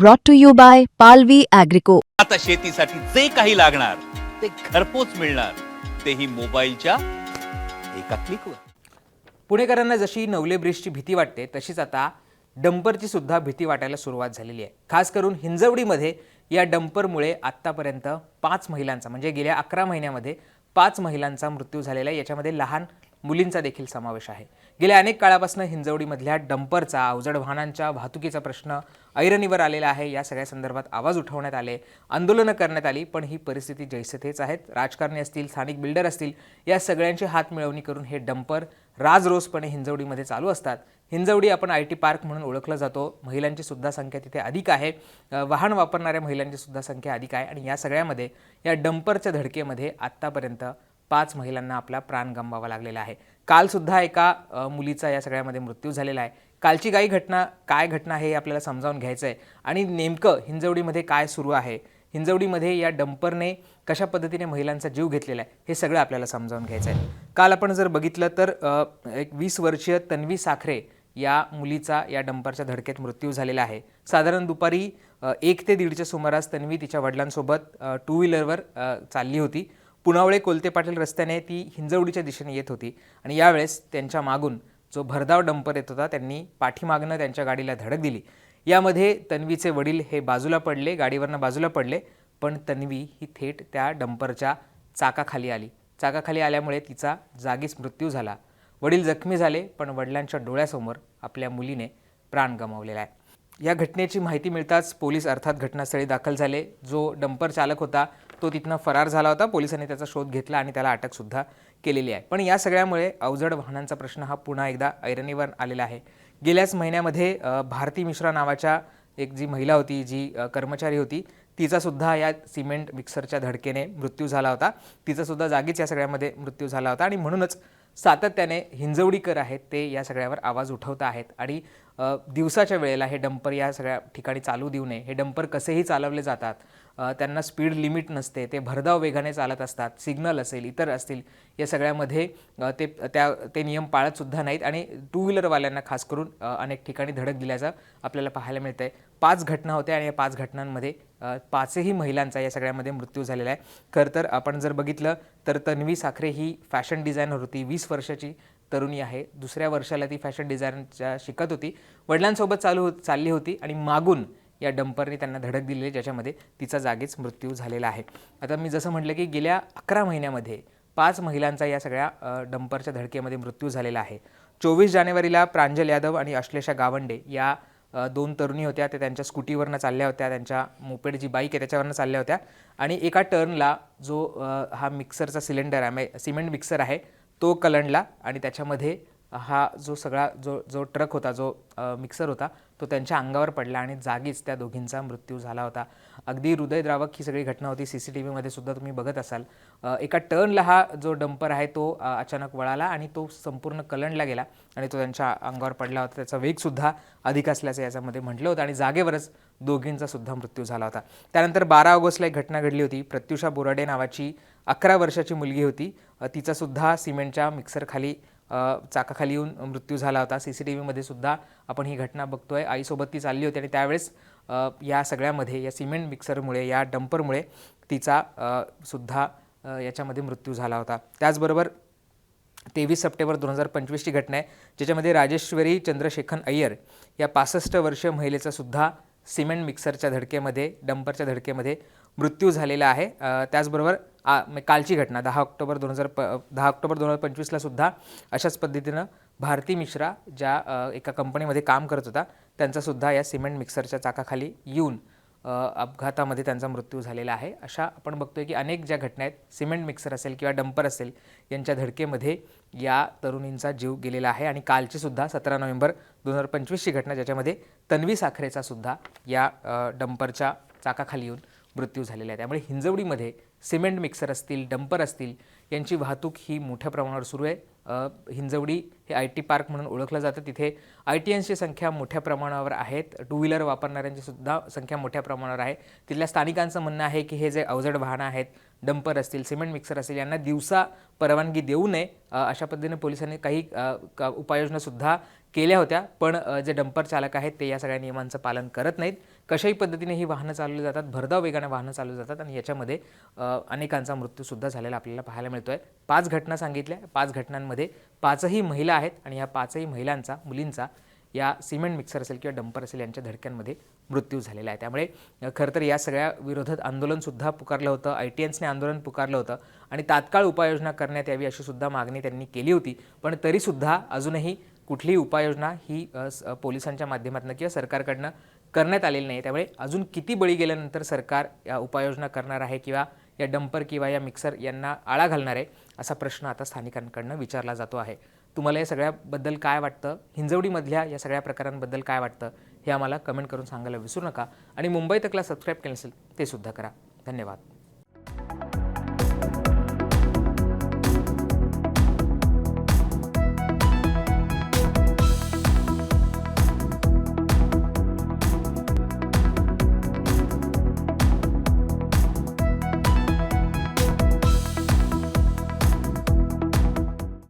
brought to you by Palvi Agrico. आता शेतीसाठी जे काही लागणार ते घरपोच मिळणार. तेही मोबाईलच्या एका क्लिकवर पुणेकरांना जशी नवले ब्रिजची भीती वाटते तशीच आता डंपरची सुद्धा भीती वाटायला सुरुवात झालेली आहे. खास करून हिंजवडीमध्ये या डंपरमुळे आत्तापर्यंत पाच महिलांचा म्हणजे गेल्या अकरा महिन्यामध्ये पाच महिलांचा मृत्यू झालेला आहे. याच्यामध्ये लहान मुलींचा देखील समावेश आहे. गेल्या अनेक काळापासून हिंजवडीमधल्या डंपरचा अवजड वाहनांच्या वाहतुकीचा प्रश्न ऐरणीवर आलेला आहे. या सगळ्या संदर्भात आवाज उठवण्यात आले. आंदोलनं करण्यात आली पण ही परिस्थिती जैसे तेच आहेत. राजकारणी असतील स्थानिक बिल्डर असतील या सगळ्यांची हात मिळवणी करून हे डंपर राजरोसपणे हिंजवडीमध्ये चालू असतात. हिंजवडी आपण आय टी पार्क म्हणून ओळखला जातो. महिलांची सुद्धा संख्या तिथे अधिक आहे. वाहन वापरणाऱ्या महिलांची सुद्धा संख्या अधिक आहे. आणि या सगळ्यामध्ये या डंपरच्या धडकेमध्ये आत्तापर्यंत पाच महिलांना आपला प्राण गमवावा लागलेला आहे. कालसुद्धा एका मुलीचा या सगळ्यामध्ये मृत्यू झालेला आहे. कालची काही घटना काय घटना आहे हे आपल्याला समजावून घ्यायचं आहे आणि नेमकं हिंजवडीमध्ये काय सुरू आहे? हिंजवडीमध्ये या डंपरने कशा पद्धतीने महिलांचा जीव घेतलेला आहे? हे सगळं आपल्याला समजावून घ्यायचं आहे काल आपण जर बघितलं तर एक वीस वर्षीय तन्वी साखरे या मुलीचा या डंपरच्या धडकेत मृत्यू झालेला आहे. साधारण दुपारी एक ते दीडच्या सुमारास तन्वी तिच्या वडिलांसोबत टू व्हीलरवर चालली होती. पुनावळे कोलते पाटील रस्त्याने ती हिंजवडीच्या दिशेने येत होती. आणि यावेळेस त्यांच्या मागून जो भरधाव डंपर येत होता त्यांनी पाठीमागनं त्यांच्या गाडीला धडक दिली. यामध्ये तन्वीचे वडील हे बाजूला पडले गाडीवरनं बाजूला पडले पण तन्वी ही थेट त्या डंपरच्या चाकाखाली आली. चाकाखाली आल्यामुळे तिचा जागीच मृत्यू झाला. वडील जखमी झाले पण वडिलांच्या डोळ्यासमोर आपल्या मुलीने प्राण गमावलेला आहे. या घटनेची माहिती मिळताच पोलीस अर्थात घटनास्थळी दाखल झाले. जो डंपर चालक होता तो तिथनं फरार झाला होता. पोलिसांनी त्याचा शोध घेतला आणि त्याला अटकसुद्धा केलेली आहे. पण या सगळ्यामुळे अवजड वाहनांचा प्रश्न हा पुन्हा एकदा ऐरणीवर आलेला आहे. गेल्याच महिन्यामध्ये भारती मिश्रा नावाच्या एक जी महिला होती जी कर्मचारी होती तिचासुद्धा या सिमेंट मिक्सरच्या धडकेने मृत्यू झाला होता. तिचासुद्धा जागीच या सगळ्यामध्ये मृत्यू झाला होता आणि म्हणूनच सातत्याने हिंजवडीकर आहेत ते या सगळ्यावर आवाज उठवत आहेत. आणि दिवसाच्या वेळेला हे डंपर या सगळ्या ठिकाणी चालू देऊ नये. हे डंपर कसेही चालवले जातात त्यांना स्पीड लिमिट नसते ते भरधाव वेगाने चालत असतात सिग्नल असेल इतर असतील या सगळ्यामध्ये ते त्या ते नियम पाळतसुद्धा नाहीत आणि टू व्हीलरवाल्यांना खास करून अनेक ठिकाणी धडक दिल्याचं आपल्याला पाहायला मिळतं आहे पाच घटना होत्या आणि या पाच घटनांमध्ये पाचही महिलांचा या सगळ्यामध्ये मृत्यू झालेला आहे. खरं तर आपण जर बघितलं तर तन्वी साखरे ही फॅशन डिझायनर होती वीस वर्षाची तरुणी आहे. दुसऱ्या वर्षाला ती फॅशन डिझायनरच्या शिकत होती. वडिलांसोबत चालू हो चालली होती आणि मागून या डंपरने त्यांना धडक दिलेली आहे, ज्याच्यामध्ये तिचा जागीच मृत्यू झालेला आहे. आता मी जसं म्हटलं की गेल्या अकरा महिन्यामध्ये पाच महिलांचा या सगळ्या डंपरच्या धडकेमध्ये मृत्यू झालेला आहे. चोवीस जानेवारीला प्रांजल यादव आणि अश्लेषा गावंडे या दोन तरुणी होत्या. त्या त्यांच्या स्कूटीवरनं चालल्या होत्या. त्यांच्या मोपेड जी बाईक आहे त्याच्यावरनं चालल्या होत्या. आणि एका टर्नला जो हा मिक्सरचा सिलेंडर आहे सिमेंट मिक्सर आहे तो कलंडला आणि त्याच्यामध्ये हा जो सगळा जो जो ट्रक होता जो मिक्सर होता तो त्यांच्या अंगावर पडला आणि जागीच त्या दोघींचा मृत्यू झाला होता. अगदी हृदयद्रावक ही सगळी घटना होती. सी सी टी व्हीमध्ये सुद्धा तुम्ही बघत असाल. एका टर्नला हा जो डंपर आहे तो अचानक वळाला आणि तो संपूर्ण कलंडला गेला आणि तो त्यांच्या अंगावर पडला होता. त्याचा वेगसुद्धा अधिक असल्याचं याच्यामध्ये म्हटलं होतं आणि जागेवरच दोघींचा सुद्धा मृत्यू झाला होता. त्यानंतर बारा ऑगस्टला एक घटना घडली होती. प्रत्युषा बोराडे नावाची अकरा वर्षाची मुलगी होती. तिचासुद्धा सिमेंटच्या मिक्सरखाली चाकाखाली येऊन मृत्यू झाला होता. सी सी टी व्हीमध्ये सुद्धा आपण ही घटना बघतोय. आईसोबत ती चालली होती आणि त्यावेळेस या सगळ्यामध्ये या सिमेंट मिक्सरमुळे या डंपरमुळे तिचा सुद्धा याच्यामध्ये मृत्यू झाला होता. त्याचबरोबर तेवीस सप्टेंबर दोन हजार पंचवीसची घटना आहे ज्याच्यामध्ये राजेश्वरी चंद्रशेखर अय्यर या पासष्ट वर्षीय महिलेचा सुद्धा सिमेंट मिक्सरच्या धडकेमध्ये डंपरच्या धडकेमध्ये मृत्यू झालेला आहे. त्याचबरोबर आ, कालची घटना दहा ऑक्टोबर दोन हजार प दहा ऑक्टोबर दोन हजार पंचवीसला सुद्धा अशाच पद्धतीनं भारती मिश्रा ज्या एका कंपनीमध्ये काम करत होता त्यांचासुद्धा या सिमेंट मिक्सरच्या चाकाखाली येऊन अपघातामध्ये त्यांचा मृत्यू झालेला आहे. अशा आपण बघतोय की अनेक ज्या घटना आहेत सिमेंट मिक्सर असेल किंवा डंपर असेल यांच्या धडकेमध्ये या तरुणींचा जीव गेलेला आहे. आणि कालची सुद्धा सतरा नोव्हेंबर दोन हजार पंचवीसची घटना ज्याच्यामध्ये तन्वी साखरेचा सुद्धा या डंपरच्या चाकाखाली येऊन मृत्यू झालेला आहे. त्यामुळे हिंजवडीमध्ये सिमेंट मिक्सर असतील डंपर असतील यांची वाहतूक ही मोठ्या प्रमाणावर सुरू आहे. हिंजवडी हे आय टी पार्क म्हणून ओळखलं जातं. तिथे आय टी एनची संख्या मोठ्या प्रमाणावर आहेत. टू व्हीलर वापरणाऱ्यांची सुद्धा संख्या मोठ्या प्रमाणावर आहे. तिथल्या स्थानिकांचं म्हणणं आहे की हे जे अवजड वाहनं आहेत डंपर असतील सिमेंट मिक्सर असतील यांना दिवसा परवानगी देऊ नये. अशा पद्धतीने पोलिसांनी काही का उपाययोजनासुद्धा केल्या होत्या पण जे डंपर चालक आहेत ते या सगळ्या नियमांचं पालन करत नाहीत. कशाही पद्धतीने ही वाहनं चालवली जातात भरधाव वेगाने वाहनं चालवली जातात आणि याच्यामध्ये अनेकांचा मृत्यूसुद्धा झालेला आपल्याला पाहायला मिळतो आहे पाच घटना सांगितल्या. पाच घटनांमध्ये पाचही महिला आहेत आणि या पाचही महिलांचा मुलींचा या सिमेंट मिक्सर असेल किंवा डंपर असेल यांच्या धडक्यांमध्ये मृत्यू झालेला आहे. त्यामुळे खरं तर या सगळ्या विरोधात आंदोलनसुद्धा पुकारलं होतं आय टी एन्सने आंदोलन पुकारलं होतं आणि तात्काळ उपाययोजना करण्यात यावी अशी सुद्धा मागणी त्यांनी केली होती. पण तरीसुद्धा अजूनही कुठलीही उपाययोजना ही स- पोलिसांच्या माध्यमातून किंवा सरकारकडनं करण्यात आलेली नाही. त्यामुळे अजून किती बळी गेल्यानंतर सरकार या उपाययोजना करणार आहे किंवा या डंपर किंवा या मिक्सर यांना आळा घालणार आहे असा प्रश्न आता स्थानिकांकडनं विचारला जातो आहे. तुम्हाला या सगळ्याबद्दल काय वाटतं? हिंजवडीमधल्या या सगळ्या प्रकारांबद्दल काय वाटतं? हे आम्हाला कमेंट करून सांगायला विसरू नका. आणि मुंबई तकला सबस्क्राईब केलं असेल ते सुद्धा करा. धन्यवाद.